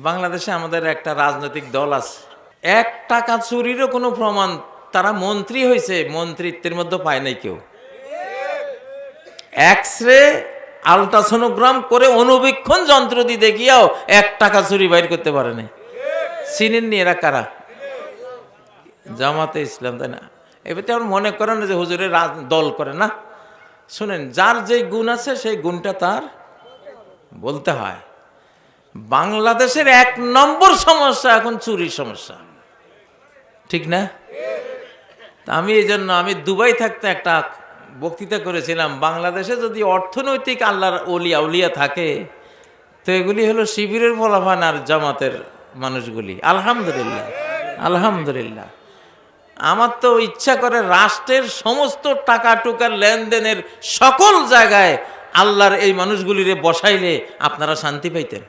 বাংলাদেশে আমাদের একটা রাজনৈতিক দল আছে। এক টাকা চুরিরও কোনো প্রমাণ, তারা মন্ত্রী হয়েছে, মন্ত্রিত্বের মধ্যে পায় নাই কেউ। এক্স রে আলট্রাসোনোগ্রাম করে অনুবীক্ষণ যন্ত্র দিয়ে দেখিয়াও এক টাকা চুরি বাইর করতে পারে নাই। চিনেননি এরা কারা? জামাতে ইসলাম, তাই না? এবার তো মনে করেন না যে হুজুরের রাজ- দল করে না। শুনেন, যার যে গুণ আছে, সেই গুণটা তার বলতে হয়। বাংলাদেশের এক নম্বর সমস্যা এখন চুরির সমস্যা। ঠিক না? আমি এই জন্য আমি দুবাই থাকতে একটা বক্তৃতা করেছিলাম, বাংলাদেশে যদি অর্থনৈতিক আল্লাহর অলিয়া উলিয়া থাকে, তো এগুলি হলো শিবিরের ফলাফান আর জামাতের মানুষগুলি। আলহামদুলিল্লাহ আলহামদুলিল্লাহ। আমার তো ইচ্ছা করে রাষ্ট্রের সমস্ত টাকা টুকার লেনদেনের সকল জায়গায় আল্লাহর এই মানুষগুলিরে বসাইলে আপনারা শান্তি পাইতেন।